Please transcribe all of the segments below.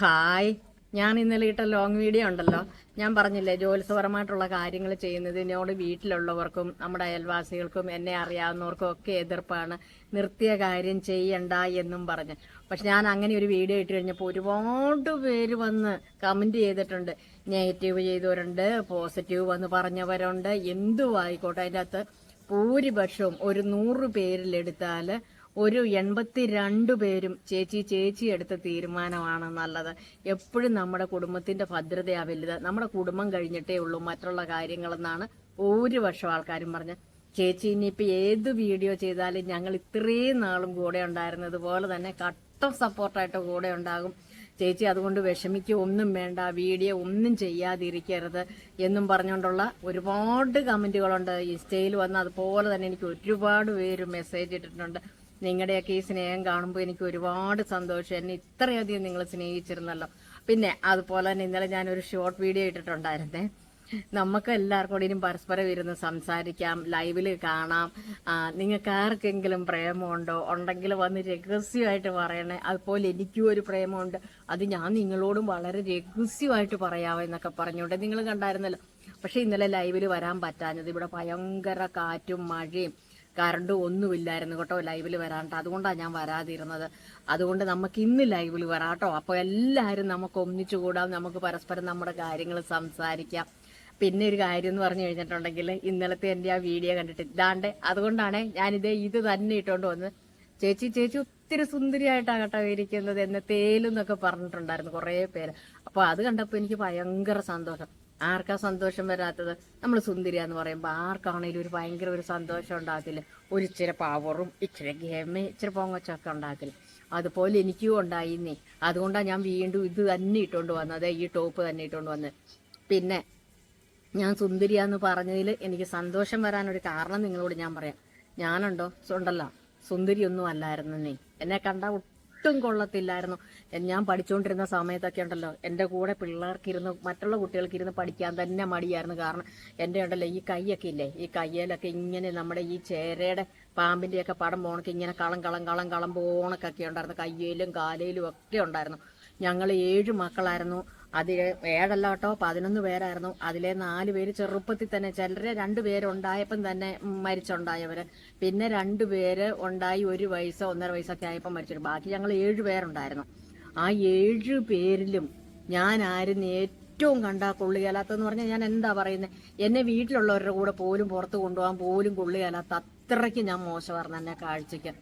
Hi. ഞാൻ ഇന്നലെ ഇട്ട ലോങ് വീഡിയോ ഉണ്ടല്ലോ. ഞാൻ പറഞ്ഞില്ലേ ജോലിസപരമായിട്ടുള്ള കാര്യങ്ങൾ ചെയ്യുന്നതിനോട് വീട്ടിലുള്ളവർക്കും നമ്മുടെ അയൽവാസികൾക്കും എന്നെ അറിയാവുന്നവർക്കും ഒക്കെ എതിർപ്പാണ്. നിർത്തിയ കാര്യം ചെയ്യണ്ട എന്നും പറഞ്ഞ്. പക്ഷെ ഞാൻ അങ്ങനെ ഒരു വീഡിയോ ഇട്ട് കഴിഞ്ഞപ്പോൾ ഒരുപാട് പേര് വന്ന് കമന്റ് ചെയ്തിട്ടുണ്ട്. നെഗറ്റീവ് ചെയ്തവരുണ്ട് പോസിറ്റീവ് വന്ന് പറഞ്ഞവരുണ്ട്. എന്തും ആയിക്കോട്ടെ അതിന്റെ അകത്ത് ഭൂരിപക്ഷവും ഒരു നൂറ് പേരിലെടുത്താൽ ഒരു എൺപത്തി രണ്ട് പേരും ചേച്ചി ചേച്ചി എടുത്ത തീരുമാനമാണ് നല്ലത്. എപ്പോഴും നമ്മുടെ കുടുംബത്തിന്റെ ഭദ്രതയാ വലുത്. നമ്മുടെ കുടുംബം കഴിഞ്ഞിട്ടേ ഉള്ളൂ മറ്റുള്ള കാര്യങ്ങളെന്നാണ് ഭൂരിപക്ഷം ആൾക്കാരും പറഞ്ഞ്. ചേച്ചി ഇനിയിപ്പോൾ ഏത് വീഡിയോ ചെയ്താലും ഞങ്ങൾ ഇത്രയും നാളും കൂടെ ഉണ്ടായിരുന്നത് പോലെ തന്നെ കട്ട സപ്പോർട്ടായിട്ട് കൂടെ ഉണ്ടാകും. ചേച്ചി അതുകൊണ്ട് വിഷമിക്കുക ഒന്നും വേണ്ട വീഡിയോ ഒന്നും ചെയ്യാതിരിക്കരുത് എന്നും പറഞ്ഞുകൊണ്ടുള്ള ഒരുപാട് കമന്റുകളുണ്ട് ഇൻസ്റ്റയിൽ വന്ന് അതുപോലെ തന്നെ എനിക്ക് ഒരുപാട് പേര് മെസ്സേജ് ഇട്ടിട്ടുണ്ട്. നിങ്ങളുടെയൊക്കെ ഈ സ്നേഹം കാണുമ്പോൾ എനിക്ക് ഒരുപാട് സന്തോഷം. എന്നെ ഇത്രയധികം നിങ്ങൾ സ്നേഹിച്ചിരുന്നല്ലോ. പിന്നെ അതുപോലെ തന്നെ ഇന്നലെ ഞാനൊരു ഷോർട്ട് വീഡിയോ ഇട്ടിട്ടുണ്ടായിരുന്നേ. നമുക്ക് എല്ലാവർക്കും കൂടി ഇനി പരസ്പരം ഇരുന്ന് സംസാരിക്കാം ലൈവിൽ കാണാം. നിങ്ങൾക്ക് ആർക്കെങ്കിലും പ്രേമമുണ്ടോ? ഉണ്ടെങ്കിൽ വന്ന് രഹസ്യമായിട്ട് പറയണേ. അതുപോലെ എനിക്കും ഒരു പ്രേമമുണ്ട്. അത് ഞാൻ നിങ്ങളോടും വളരെ രഹസ്യമായിട്ട് പറയാവോ എന്നൊക്കെ പറഞ്ഞുകൊണ്ട് നിങ്ങൾ കണ്ടായിരുന്നല്ലോ. പക്ഷേ ഇന്നലെ ലൈവിൽ വരാൻ പറ്റാഞ്ഞത് ഇവിടെ ഭയങ്കര കാറ്റും മഴയും കറണ്ടും ഒന്നുമില്ലായിരുന്നു കേട്ടോ ലൈവിൽ വരാണ്ട്. അതുകൊണ്ടാണ് ഞാൻ വരാതിരുന്നത്. അതുകൊണ്ട് നമുക്ക് ഇന്ന് ലൈവിൽ വരാട്ടോ അപ്പോൾ എല്ലാവരും നമുക്ക് ഒന്നിച്ചു കൂടാം. നമുക്ക് പരസ്പരം നമ്മുടെ കാര്യങ്ങൾ സംസാരിക്കാം. പിന്നെ ഒരു കാര്യം എന്ന് പറഞ്ഞു കഴിഞ്ഞിട്ടുണ്ടെങ്കിൽ ഇന്നലത്തെ എന്റെ ആ വീഡിയോ കണ്ടിട്ട് ഇതാണ്ട് അതുകൊണ്ടാണ് ഞാനിത് ഇത് തന്നെ ഇട്ടുകൊണ്ട് വന്ന് ചേച്ചി ചേച്ചി ഒത്തിരി സുന്ദരിയായിട്ടാണ് കേട്ടോ ഇരിക്കുന്നത്. എന്നത്തേലും എന്നൊക്കെ പറഞ്ഞിട്ടുണ്ടായിരുന്നു കുറേ പേര്. അപ്പോൾ അത് കണ്ടപ്പോൾ എനിക്ക് ഭയങ്കര സന്തോഷം. ആർക്കാ സന്തോഷം വരാത്തത്? നമ്മൾ സുന്ദരി എന്ന് പറയുമ്പോൾ ആർക്കാണെങ്കിലും ഒരു ഭയങ്കര ഒരു സന്തോഷം ഉണ്ടാകത്തില്ല. ഒരു ഇച്ചിരി പവറും ഇച്ചിരി ഗെയിമ് ഇച്ചിരി പൊങ്ങച്ചൊക്കെ ഉണ്ടാക്കില്ല അതുപോലെ എനിക്കും ഉണ്ടായിന്നേ അതുകൊണ്ടാണ് ഞാൻ വീണ്ടും ഇത് തന്നെ ഇട്ടുകൊണ്ട് വന്നത്. ഈ ടോപ്പ് തന്നെ ഇട്ടുകൊണ്ട് വന്നത് പിന്നെ ഞാൻ സുന്ദരിയാന്ന് പറഞ്ഞതിൽ എനിക്ക് സന്തോഷം വരാനൊരു കാരണം നിങ്ങളോട് ഞാൻ പറയാം. ഞാനുണ്ടോ? ഉണ്ടല്ലോ. സുന്ദരിയൊന്നും അല്ലായിരുന്നു നീ എന്നെ കണ്ട ഒട്ടും കൊള്ളത്തില്ലായിരുന്നു. ഞാൻ പഠിച്ചുകൊണ്ടിരുന്ന സമയത്തൊക്കെ ഉണ്ടല്ലോ എന്റെ കൂടെ പിള്ളേർക്ക് ഇരുന്ന് മറ്റുള്ള കുട്ടികൾക്ക് ഇരുന്ന് പഠിക്കാൻ തന്നെ മടിയായിരുന്നു. കാരണം എന്റെ ഉണ്ടല്ലോ ഈ കൈയൊക്കെ ഇല്ലേ ഈ കയ്യിലൊക്കെ ഇങ്ങനെ നമ്മുടെ ഈ ചേരയുടെ പാമ്പിന്റെയൊക്കെ പടം പോണക്ക് ഇങ്ങനെ കളം കളം കളം കളം പോണക്കൊക്കെ ഉണ്ടായിരുന്നു. കയ്യിലും കാലയിലും ഒക്കെ ഉണ്ടായിരുന്നു. ഞങ്ങൾ ഏഴ് മക്കളായിരുന്നു. അതിൽ ഏഴല്ല കേട്ടോ പതിനൊന്ന് പേരായിരുന്നു. അതിലെ നാല് പേര് ചെറുപ്പത്തിൽ തന്നെ ചിലരെ രണ്ട് പേരുണ്ടായപ്പം തന്നെ മരിച്ചുണ്ടായവർ പിന്നെ രണ്ട് പേര് ഉണ്ടായി ഒരു വയസ്സോ ഒന്നര വയസ്സൊക്കെ ആയപ്പോൾ മരിച്ചു ബാക്കി ഞങ്ങൾ ഏഴ് പേരുണ്ടായിരുന്നു. ആ ഏഴ് പേരിലും ഞാൻ ആരും ഏറ്റവും കണ്ടാ കൊള്ളുകയലാത്തെന്ന് പറഞ്ഞാൽ ഞാൻ എന്താ പറയുന്നത് എന്നെ വീട്ടിലുള്ളവരുടെ കൂടെ പോലും പുറത്ത് കൊണ്ടുപോകാൻ പോലും കൊള്ളുകയലാത്ത അത്രയ്ക്ക് ഞാൻ മോശമായിരുന്നു എന്നെ കാഴ്ചയ്ക്ക്.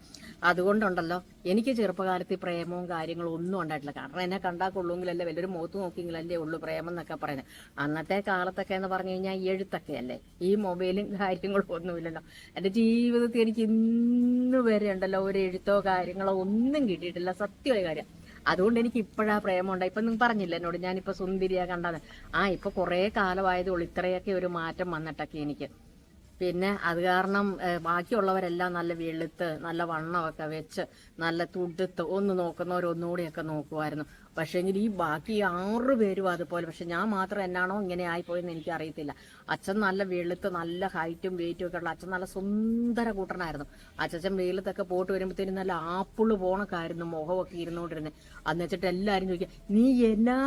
അതുകൊണ്ടുണ്ടല്ലോ. എനിക്ക് ചെറുപ്പകാലത്ത് പ്രേമവും കാര്യങ്ങളും ഒന്നും ഉണ്ടായിട്ടില്ല. കാരണം എന്നെ കണ്ടാൽ കൊള്ളുമെങ്കിലല്ലേ വലിയൊരു മുഖത്ത് നോക്കിയെങ്കിലല്ലേ ഉള്ളൂ പ്രേമം എന്നൊക്കെ പറയുന്നത്. അന്നത്തെ കാലത്തൊക്കെ എന്ന് പറഞ്ഞു കഴിഞ്ഞാൽ എഴുത്തൊക്കെ ഈ മൊബൈലും കാര്യങ്ങളും ഒന്നുമില്ലല്ലോ. എന്റെ ജീവിതത്തിൽ എനിക്ക് ഇന്ന് വരെ ഉണ്ടല്ലോ ഒരു എഴുത്തോ കാര്യങ്ങളോ ഒന്നും കിട്ടിയിട്ടില്ല. സത്യമായ കാര്യം. അതുകൊണ്ട് എനിക്ക് ഇപ്പോഴാ പ്രേമമുണ്ട് ഇപ്പം നിങ്ങൾ പറഞ്ഞില്ല എന്നോട് ഞാനിപ്പോൾ സുന്ദരിയാ കണ്ടത്. ആ ഇപ്പോൾ കുറേ കാലമായതുള്ളൂ ഇത്രയൊക്കെ ഒരു മാറ്റം വന്നിട്ടൊക്കെ എനിക്ക്. പിന്നെ അത് കാരണം ബാക്കിയുള്ളവരെല്ലാം നല്ല വെളുത്ത് നല്ല വണ്ണമൊക്കെ വെച്ച് നല്ല തുടുത്ത് ഒന്ന് നോക്കുന്നവരൊന്നുകൂടിയൊക്കെ നോക്കുമായിരുന്നു പക്ഷേങ്കിൽ ഈ ബാക്കി ആറ് പേരും അതുപോലെ പക്ഷെ ഞാൻ മാത്രം എന്നാണോ ഇങ്ങനെ ആയിപ്പോയെന്ന് എനിക്ക് അറിയത്തില്ല അച്ഛൻ നല്ല വെളുത്ത് നല്ല ഹൈറ്റും വെയിറ്റും ഒക്കെ ഉള്ള അച്ഛൻ നല്ല സുന്ദര കൂട്ടനായിരുന്നു. അച്ഛൻ വെയിലത്തൊക്കെ പോയിട്ട് വരുമ്പോഴത്തേനും നല്ല ആപ്പിൾ പോണക്കായിരുന്നു മുഖമൊക്കെ ഇരുന്നുകൊണ്ടിരുന്നത് അന്ന് വെച്ചിട്ട് എല്ലാവരും ചോദിക്കുക നീ എന്നാ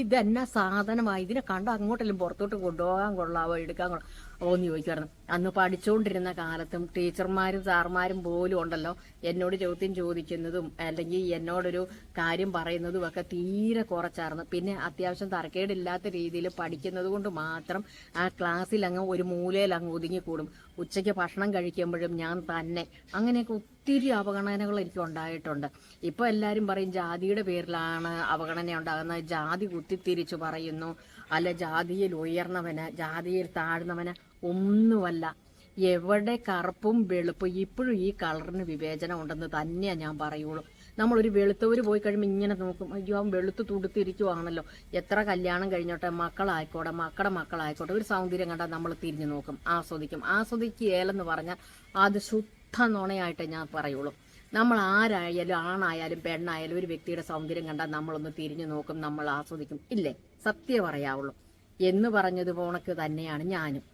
ഇതെന്നാ സാധനമായി ഇതിനെ കണ്ടോ അങ്ങോട്ടെല്ലാം പുറത്തോട്ട് കൊണ്ടുപോകാൻ കൊള്ളാവോ? എടുക്കാൻ കൊള്ളാം ഓന്ന് ചോദിക്കുമായിരുന്നു അന്ന് പഠിച്ചുകൊണ്ടിരുന്ന കാലത്തും ടീച്ചർമാരും സാർമാരും പോലും ഉണ്ടല്ലോ. എന്നോട് ചോദ്യം ചോദിക്കുന്നതും അല്ലെങ്കിൽ എന്നോടൊരു കാര്യം പറയുന്നതും ഒക്കെ തീരെ കുറച്ചായിരുന്നു. പിന്നെ അത്യാവശ്യം തറക്കേടില്ലാത്ത രീതിയിൽ പഠിക്കുന്നത് കൊണ്ട് മാത്രം ആ ക്ലാസ്സിൽ അങ്ങ് ഒരു മൂലയിൽ അങ്ങ് ഒതുങ്ങിക്കൂടും. ഉച്ചയ്ക്ക് ഭക്ഷണം കഴിക്കുമ്പോഴും ഞാൻ തന്നെ. അങ്ങനെയൊക്കെ ഒത്തിരി അവഗണനകൾ എനിക്ക് ഉണ്ടായിട്ടുണ്ട്. ഇപ്പോൾ എല്ലാവരും പറയും ജാതിയുടെ പേരിലാണ് അവഗണന ഉണ്ടാകുന്നത്. ജാതി കുത്തിത്തിരിച്ചു പറയുന്നു. അല്ല ജാതിയിൽ ഉയർന്നവന് ജാതിയിൽ താഴ്ന്നവന് ഒന്നുമല്ല. എവിടെ കറുപ്പും വെളുപ്പും ഇപ്പോഴും ഈ കളറിന് വിവേചനം ഉണ്ടെന്ന് തന്നെയാണ് ഞാൻ പറയുള്ളൂ. നമ്മളൊരു വെളുത്തവർ പോയി കഴിയുമ്പോൾ ഇങ്ങനെ നോക്കും അയ്യോ അവൻ വെളുത്ത് തുടുത്തിരിക്കുവാണല്ലോ. എത്ര കല്യാണം കഴിഞ്ഞോട്ടെ മക്കളായിക്കോട്ടെ മക്കളുടെ മക്കളായിക്കോട്ടെ ഒരു സൗന്ദര്യം കണ്ടാൽ നമ്മൾ തിരിഞ്ഞു നോക്കും ആസ്വദിക്കും. ആസ്വദിക്കുകയെന്ന് പറഞ്ഞാൽ അത് ശുദ്ധ നുണയായിട്ടേ ഞാൻ പറയുള്ളൂ. നമ്മൾ ആരായാലും ആണായാലും പെണ്ണായാലും ഒരു വ്യക്തിയുടെ സൗന്ദര്യം കണ്ടാൽ നമ്മളൊന്ന് തിരിഞ്ഞു നോക്കും നമ്മൾ ആസ്വദിക്കും. ഇല്ലേ? സത്യം പറയാവുള്ളൂ എന്ന് പറഞ്ഞത് പോണക്ക് തന്നെയാണ് ഞാനും.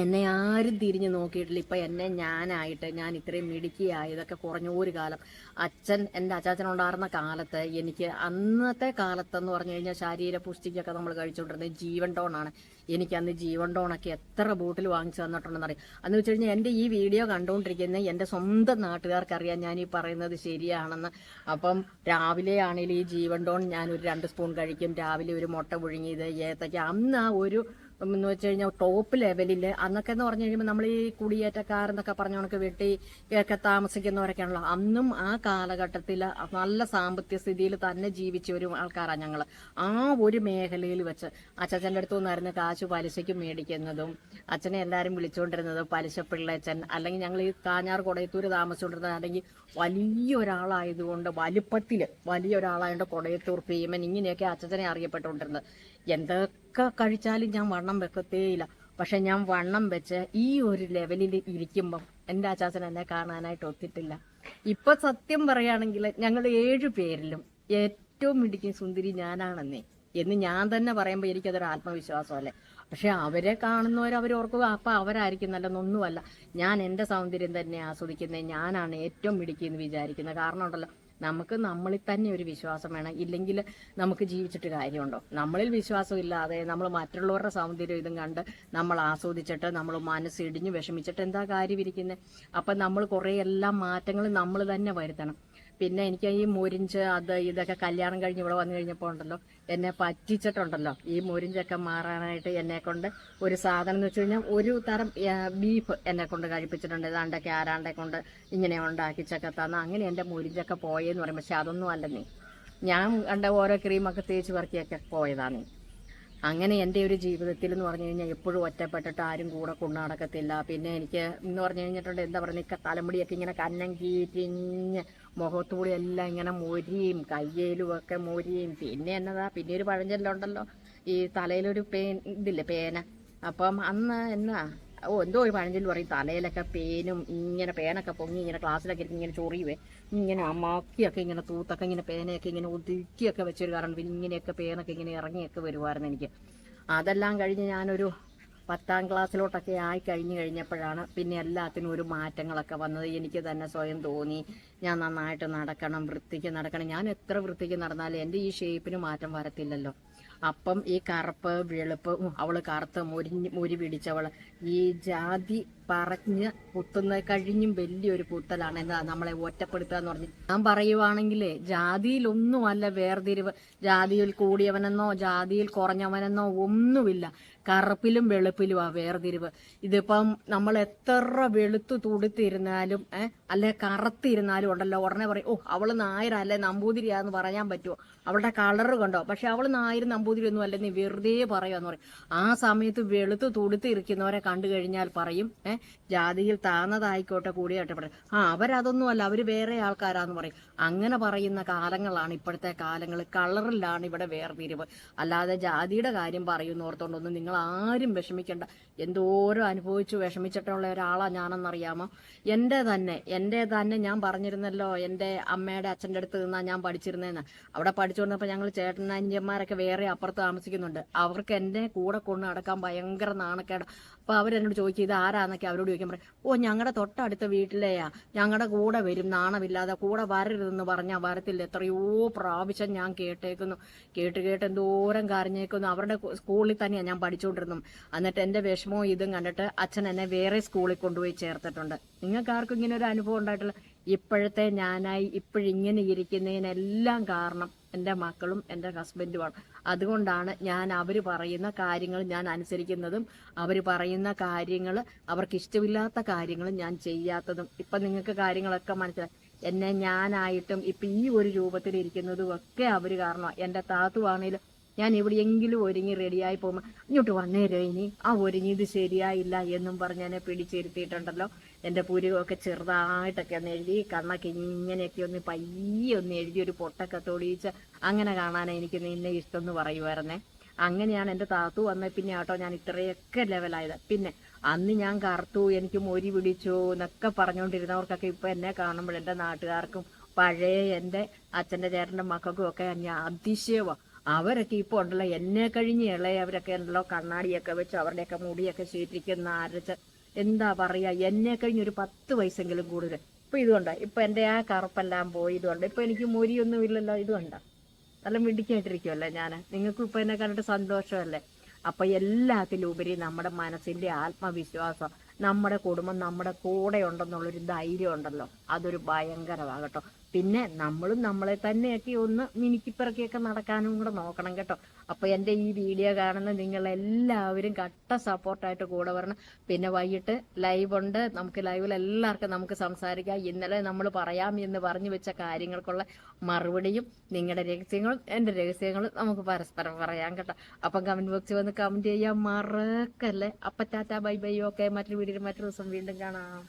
എന്നെ ആരും തിരിഞ്ഞു നോക്കിയിട്ടില്ല. ഇപ്പം എന്നെ ഞാനായിട്ട് ഞാൻ ഇത്രയും മിടുക്കിയായതൊക്കെ കുറഞ്ഞ ഒരു കാലം അച്ഛൻ എന്റെ അച്ചാച്ചനുണ്ടായിരുന്ന കാലത്ത് എനിക്ക് അന്നത്തെ കാലത്തെന്ന് പറഞ്ഞു കഴിഞ്ഞാൽ ശരീര പുഷ്ടിക്കൊക്കെ നമ്മൾ കഴിച്ചുകൊണ്ടിരുന്നത് ജീവൻ ടോണാണ് എനിക്ക് അന്ന് ജീവൻ ടോണൊക്കെ എത്ര ബോട്ടിൽ വാങ്ങിച്ചു തന്നിട്ടുണ്ടെന്ന് അറിയാം. അന്ന് വെച്ച് കഴിഞ്ഞാൽ എന്റെ ഈ വീഡിയോ കണ്ടുകൊണ്ടിരിക്കുന്ന എന്റെ സ്വന്തം നാട്ടുകാർക്കറിയാം ഞാൻ ഈ പറയുന്നത് ശരിയാണെന്ന്. അപ്പം രാവിലെ ആണെങ്കിൽ ഈ ജീവൻ ടോൺ ഞാൻ ഒരു രണ്ട് സ്പൂൺ കഴിക്കും. രാവിലെ ഒരു മുട്ട പുഴുങ്ങിയത് ഏത്തയ്ക്ക അന്ന് ആ ഒരു എന്ന് വെച്ച് കഴിഞ്ഞാൽ ടോപ്പ് ലെവലിൽ അന്നൊക്കെ എന്ന് പറഞ്ഞു കഴിയുമ്പോൾ നമ്മൾ ഈ കുടിയേറ്റക്കാരെന്നൊക്കെ പറഞ്ഞ കണക്ക് വെട്ടി ഒക്കെ താമസിക്കുന്നവരൊക്കെയാണല്ലോ. അന്നും ആ കാലഘട്ടത്തിൽ നല്ല സാമ്പത്തിക സ്ഥിതിയിൽ തന്നെ ജീവിച്ച ഒരു ആൾക്കാരാണ് ഞങ്ങൾ ആ ഒരു മേഖലയിൽ വെച്ച് അച്ഛന്റെ അടുത്തു നിന്നായിരുന്നു കാശ് പലിശയ്ക്ക് മേടിക്കുന്നതും അച്ഛനെ എല്ലാവരും വിളിച്ചുകൊണ്ടിരുന്നതും പലിശ പിള്ളേച്ചൻ അല്ലെങ്കിൽ ഞങ്ങൾ ഈ കാഞ്ഞാർ കൊടയത്തൂർ താമസിച്ചുകൊണ്ടിരുന്നത് അല്ലെങ്കിൽ വലിയ ഒരാളായതുകൊണ്ട് വലുപ്പത്തിൽ വലിയ ഒരാളായതുകൊണ്ട് കൊടയത്തൂർ ഭീമൻ ഇങ്ങനെയൊക്കെ അച്ഛനെ അറിയപ്പെട്ടുകൊണ്ടിരുന്നത്. എന്തൊക്കെ കഴിച്ചാലും ഞാൻ വണ്ണം വെക്കത്തേയില്ല. പക്ഷെ ഞാൻ വണ്ണം വെച്ച് ഈ ഒരു ലെവലിൽ ഇരിക്കുമ്പം എന്റെ അച്ചാച്ചൻ എന്നെ കാണാനായിട്ട് ഒത്തിട്ടില്ല. ഇപ്പൊ സത്യം പറയുകയാണെങ്കിൽ ഞങ്ങൾ ഏഴു പേരിലും ഏറ്റവും മിടിക്കും സുന്ദരി ഞാനാണെന്നേ. എന്ന് ഞാൻ തന്നെ പറയുമ്പോൾ എനിക്കതൊരു ആത്മവിശ്വാസമല്ലേ? പക്ഷെ അവരെ കാണുന്നവർ അവർ ഓർക്കുക അപ്പം അവരായിരിക്കും നല്ലതൊന്നുമല്ല. ഞാൻ എന്റെ സൗന്ദര്യം തന്നെ ആസ്വദിക്കുന്നത് ഞാനാണ് ഏറ്റവും മിടുക്കിയെന്ന് വിചാരിക്കുന്നത് കാരണം ഉണ്ടല്ലോ. നമുക്ക് നമ്മളിൽ തന്നെ ഒരു വിശ്വാസം വേണം. ഇല്ലെങ്കിൽ നമുക്ക് ജീവിച്ചിട്ട് കാര്യമുണ്ടോ? നമ്മളിൽ വിശ്വാസം ഇല്ലാതെ നമ്മൾ മറ്റുള്ളവരുടെ സൗന്ദര്യം ഇതും കണ്ട് നമ്മൾ ആസ്വദിച്ചിട്ട് നമ്മൾ മനസ്സിടിഞ്ഞ് വിഷമിച്ചിട്ട് എന്താ കാര്യം ഇരിക്കുന്നത് അപ്പം നമ്മൾ കുറേ എല്ലാ മാറ്റങ്ങളും നമ്മൾ തന്നെ വരുത്തണം. പിന്നെ എനിക്ക് ഈ മുരിഞ്ച് അത് ഇതൊക്കെ കല്യാണം കഴിഞ്ഞ് ഇവിടെ വന്നു കഴിഞ്ഞപ്പോൾ ഉണ്ടല്ലോ എന്നെ പറ്റിച്ചിട്ടുണ്ടല്ലോ. ഈ മുരിഞ്ചൊക്കെ മാറാനായിട്ട് എന്നെ കൊണ്ട് ഒരു സാധനം എന്ന് വെച്ച് കഴിഞ്ഞാൽ ഒരു തരം ബീഫ് എന്നെ കൊണ്ട് കഴിപ്പിച്ചിട്ടുണ്ട്. ഇതാണ്ടൊക്കെ ആരാണ്ടെ കൊണ്ട് ഇങ്ങനെ ഉണ്ടാക്കിച്ചൊക്കെ തന്ന അങ്ങനെ എന്റെ മുരിഞ്ചൊക്കെ പോയെന്ന് പറയും. പക്ഷെ അതൊന്നും അല്ല നീ. ഞാൻ കണ്ട ഓരോ ക്രീമൊക്കെ തേച്ച് പറക്കിയൊക്കെ പോയതാണ് അങ്ങനെ എന്റെ ഒരു ജീവിതത്തിൽ എന്ന് പറഞ്ഞു കഴിഞ്ഞാൽ എപ്പോഴും ഒറ്റപ്പെട്ടിട്ട് ആരും കൂടെ കൊണ്ടു പിന്നെ എനിക്ക് എന്ന് പറഞ്ഞു കഴിഞ്ഞിട്ടുണ്ട് എന്താ പറയുക തലമുടിയൊക്കെ ഇങ്ങനെ കന്നം കീറ്റിഞ്ഞ് മുഖത്തുകൂടി എല്ലാം ഇങ്ങനെ മൊരിയും കയ്യിലും ഒക്കെ മൊരിയും. പിന്നെ എന്നതാ പിന്നെ ഒരു പഴഞ്ചൊല്ലുണ്ടല്ലോ ഈ തലയിലൊരു പേൻ ഇതില്ലേ പേന. അപ്പം അന്ന് എന്നാ ഓ എന്തോ ഒരു പഴഞ്ചൊല്ല് പറയും തലയിലൊക്കെ പേനും ഇങ്ങനെ പേനൊക്കെ പൊങ്ങി ഇങ്ങനെ ക്ലാസ്സിലൊക്കെ ഇരിക്കും ഇങ്ങനെ ചൊറിയുവേ. ഇങ്ങനെ അമ്മാക്കിയൊക്കെ ഇങ്ങനെ തൂത്തൊക്കെ ഇങ്ങനെ പേനയൊക്കെ ഇങ്ങനെ ഒതുക്കിയൊക്കെ വെച്ചൊരു കാരണം പിന്നെ ഇങ്ങനെയൊക്കെ പേനൊക്കെ ഇങ്ങനെ ഇറങ്ങിയൊക്കെ വരുമായിരുന്നു എനിക്ക്. അതെല്ലാം കഴിഞ്ഞ് ഞാനൊരു പത്താം ക്ലാസ്സിലോട്ടൊക്കെ ആയി കഴിഞ്ഞു കഴിഞ്ഞപ്പോഴാണ് പിന്നെ എല്ലാത്തിനും ഒരു മാറ്റങ്ങളൊക്കെ വന്നത്. എനിക്ക് തന്നെ സ്വയം തോന്നി ഞാൻ നന്നായിട്ട് നടക്കണം വൃത്തിക്ക് നടക്കണം. ഞാൻ എത്ര വൃത്തിക്ക് നടന്നാലും എന്റെ ഈ ഷേപ്പിന് മാറ്റം വരത്തില്ലല്ലോ. അപ്പം ഈ കറുപ്പ് വെളുപ്പ് അവൾ കറുത്ത് മുരിഞ്ഞ് മുരി പിടിച്ചവൾ ഈ ജാതി പറഞ്ഞ് പുത്തുന്ന കഴിഞ്ഞും വലിയൊരു പുത്തലാണ് എന്താ നമ്മളെ ഒറ്റപ്പെടുത്തുക എന്ന് പറഞ്ഞ്. ഞാൻ പറയുവാണെങ്കിലേ ജാതിയിലൊന്നുമല്ല വേർതിരിവ്. ജാതിയിൽ കൂടിയവനെന്നോ ജാതിയിൽ കുറഞ്ഞവനെന്നോ ഒന്നുമില്ല. കറുപ്പിലും വെളുപ്പിലും ആ വേർതിരിവ്. ഇതിപ്പം നമ്മൾ എത്ര വെളുത്തു തുടുത്തിരുന്നാലും ഏഹ് അല്ലെ കറുത്തിരുന്നാലും ഉണ്ടല്ലോ. ഉടനെ പറയും ഓ അവൾ നായർ അല്ലെ നമ്പൂതിരിയാന്ന് പറയാൻ പറ്റുമോ അവളുടെ കളർ കണ്ടോ? പക്ഷെ അവൾ നായരും നമ്പൂതിരി ഒന്നും അല്ലെന്ന് വെറുതെ പറയാന്ന് പറയും. ആ സമയത്ത് വെളുത്ത് തുടുത്തിരിക്കുന്നവരെ കണ്ടു കഴിഞ്ഞാൽ പറയും ഏഹ് ജാതിയിൽ താന്നതായിക്കോട്ടെ കൂടിയായിട്ട് ആ അവരതൊന്നും അല്ല അവർ വേറെ ആൾക്കാരാന്ന് പറയും. അങ്ങനെ പറയുന്ന കാലങ്ങളാണ് ഇപ്പോഴത്തെ കാലങ്ങൾ. കളറിലാണ് ഇവിടെ വേർതിരിവ്. അല്ലാതെ ജാതിയുടെ കാര്യം പറയുന്നോർത്തോണ്ടൊന്നും നിങ്ങൾ ആരും വിഷമിക്കേണ്ട. എന്തോരം അനുഭവിച്ചു വിഷമിച്ചിട്ടുള്ള ഒരാളാണ് ഞാനെന്നറിയാമോ? എന്റെ തന്നെ എന്റെ തന്നെ ഞാൻ പറഞ്ഞിരുന്നല്ലോ എന്റെ അമ്മയുടെ അച്ഛന്റെ അടുത്ത് നിന്നാ ഞാൻ പഠിച്ചിരുന്നതെന്ന് അവിടെ പഠിച്ചുകൊണ്ടപ്പോൾ ഞങ്ങൾ ചേട്ടനഞ്ചന്മാരൊക്കെ വേറെ അപ്പുറത്ത് താമസിക്കുന്നുണ്ട്. അവർക്ക് എന്നെ കൂടെ കൊണ്ട് നടക്കാൻ ഭയങ്കര നാണക്കേട്. അപ്പോൾ അവരെന്നോട് ചോദിക്കും ഇത് ആരാന്നൊക്കെ? അവരോട് ചോദിക്കാൻ പറയും ഓ ഞങ്ങളുടെ തൊട്ടടുത്ത വീട്ടിലെയാ ഞങ്ങളുടെ കൂടെ വരും നാണമില്ലാതെ കൂടെ വരരുതെന്ന് പറഞ്ഞാൽ വരത്തില്ല എത്രയോ പ്രാവശ്യം ഞാൻ കേട്ടേക്കുന്നു. കേട്ട് കേട്ട് എന്തോരം കരഞ്ഞേക്കുന്നു. അവരുടെ സ്കൂളിൽ തന്നെയാണ് ഞാൻ പഠിച്ചുകൊണ്ടിരുന്നു എന്നിട്ട് എന്റെ വിഷമവും ഇതും കണ്ടിട്ട് അച്ഛൻ എന്നെ വേറെ സ്കൂളിൽ കൊണ്ടുപോയി ചേർത്തിട്ടുണ്ട്. നിങ്ങൾക്ക് ആർക്കും ഇങ്ങനെ ഒരു അനുഭവം ഉണ്ടായിട്ടില്ല ഇപ്പോഴത്തെ ഞാനായി ഇപ്പോഴിങ്ങനെ ഇരിക്കുന്നതിനെല്ലാം കാരണം എന്റെ മക്കളും എന്റെ ഹസ്ബൻഡുമാണ്. അതുകൊണ്ടാണ് ഞാൻ അവർ പറയുന്ന കാര്യങ്ങൾ ഞാൻ അനുസരിക്കുന്നതും അവർ പറയുന്ന കാര്യങ്ങൾ അവർക്ക് ഇഷ്ടമില്ലാത്ത കാര്യങ്ങൾ ഞാൻ ചെയ്യാത്തതും. ഇപ്പം നിങ്ങൾക്ക് കാര്യങ്ങളൊക്കെ മനസ്സിലായി എന്നെ ഞാനായിട്ടും ഇപ്പം ഈ ഒരു രൂപത്തിൽ ഇരിക്കുന്നതും ഒക്കെ അവർ കാരണമാണ് എന്റെ താത്തുവാണേലും ഞാൻ എവിടെയെങ്കിലും ഒരുങ്ങി റെഡിയായി പോകുമ്പോൾ ഇങ്ങോട്ട് വന്നേരോ ഇനി ആ ഒരുങ്ങിയത് ശരിയായില്ല എന്നും പറഞ്ഞ് എന്നെ പിടിച്ചിരുത്തിയിട്ടുണ്ടല്ലോ. എന്റെ പുരുവൊക്കെ ചെറുതായിട്ടൊക്കെ ഒന്ന് എഴുതി കണ്ണൊക്കെ ഇങ്ങനെയൊക്കെ ഒന്ന് പയ്യെ ഒന്ന് എഴുതി ഒരു പൊട്ടൊക്കെ തൊളിയിച്ച് അങ്ങനെ കാണാൻ എനിക്ക് നിന്നെ ഇഷ്ടം എന്ന് പറയുമായിരുന്നേ അങ്ങനെയാണ് എന്റെ താത്തു വന്ന പിന്നെ ആട്ടോ ഞാൻ ഇത്രയൊക്കെ ലെവലായത് പിന്നെ അന്ന് ഞാൻ കറുത്തു എനിക്ക് മൊരി പിടിച്ചു എന്നൊക്കെ പറഞ്ഞുകൊണ്ടിരുന്നവർക്കൊക്കെ ഇപ്പം എന്നെ കാണുമ്പോൾ എന്റെ നാട്ടുകാർക്കും പഴയ എന്റെ അച്ഛന്റെ ചേട്ടന്റെ മക്കൾക്കും ഒക്കെ ഞാൻ അതിശയമാണ് അവരൊക്കെ ഇപ്പോൾ ഉണ്ടല്ലോ. എന്നെ കഴിഞ്ഞ് ഇളയവരൊക്കെ ഉണ്ടല്ലോ. കണ്ണാടിയൊക്കെ വെച്ച് അവരുടെയൊക്കെ മുടിയൊക്കെ ചീറ്റിക്കുന്ന അരച്ച് എന്താ പറയുക എന്നെ കഴിഞ്ഞ് ഒരു പത്ത് വയസ്സെങ്കിലും കൂടുതൽ. ഇപ്പം ഇതുകൊണ്ട്. ഇപ്പം എന്റെ ആ കറുപ്പെല്ലാം പോയി ഇതുകൊണ്ട്. ഇപ്പം എനിക്ക് മുരിയൊന്നും ഇല്ലല്ലോ ഇതുകൊണ്ട്. നല്ല മിടിക്കായിട്ടിരിക്കുമല്ലേ ഞാൻ നിങ്ങൾക്കും ഇപ്പം എന്നെ കണ്ടിട്ട് സന്തോഷമല്ലേ? അപ്പം എല്ലാത്തിലും ഉപരി നമ്മുടെ മനസ്സിന്റെ ആത്മവിശ്വാസം നമ്മുടെ കുടുംബം നമ്മുടെ കൂടെ ഉണ്ടെന്നുള്ളൊരു ധൈര്യം ഉണ്ടല്ലോ. അതൊരു ഭയങ്കരമാണ് കേട്ടോ പിന്നെ നമ്മളും നമ്മളെ തന്നെയൊക്കെ ഒന്ന് മിനുക്കിപ്പിറക്കിയൊക്കെ നടക്കാനും കൂടെ നോക്കണം കേട്ടോ. അപ്പൊ എന്റെ ഈ വീഡിയോ കാണുന്ന നിങ്ങൾ എല്ലാവരും കട്ട സപ്പോർട്ടായിട്ട് കൂടെ വരണം. പിന്നെ വൈകിട്ട് ഉണ്ട് നമുക്ക് ലൈവിൽ എല്ലാവർക്കും നമുക്ക് സംസാരിക്കാം. ഇന്നലെ നമ്മൾ പറയാം എന്ന് പറഞ്ഞു വെച്ച കാര്യങ്ങൾക്കുള്ള മറുപടിയും നിങ്ങളുടെ രഹസ്യങ്ങളും എന്റെ രഹസ്യങ്ങളും നമുക്ക് പരസ്പരം പറയാം കേട്ടോ. അപ്പം കമന്റ് ബോക്സിൽ വന്ന് കമന്റ് ചെയ്യാൻ മറക്കല്ലേ. അപ്പം ടാറ്റ ബൈ ബൈ ഓക്കെ. മറ്റൊരു വീഡിയോയിൽ മറ്റൊരു ദിവസം വീണ്ടും കാണാം.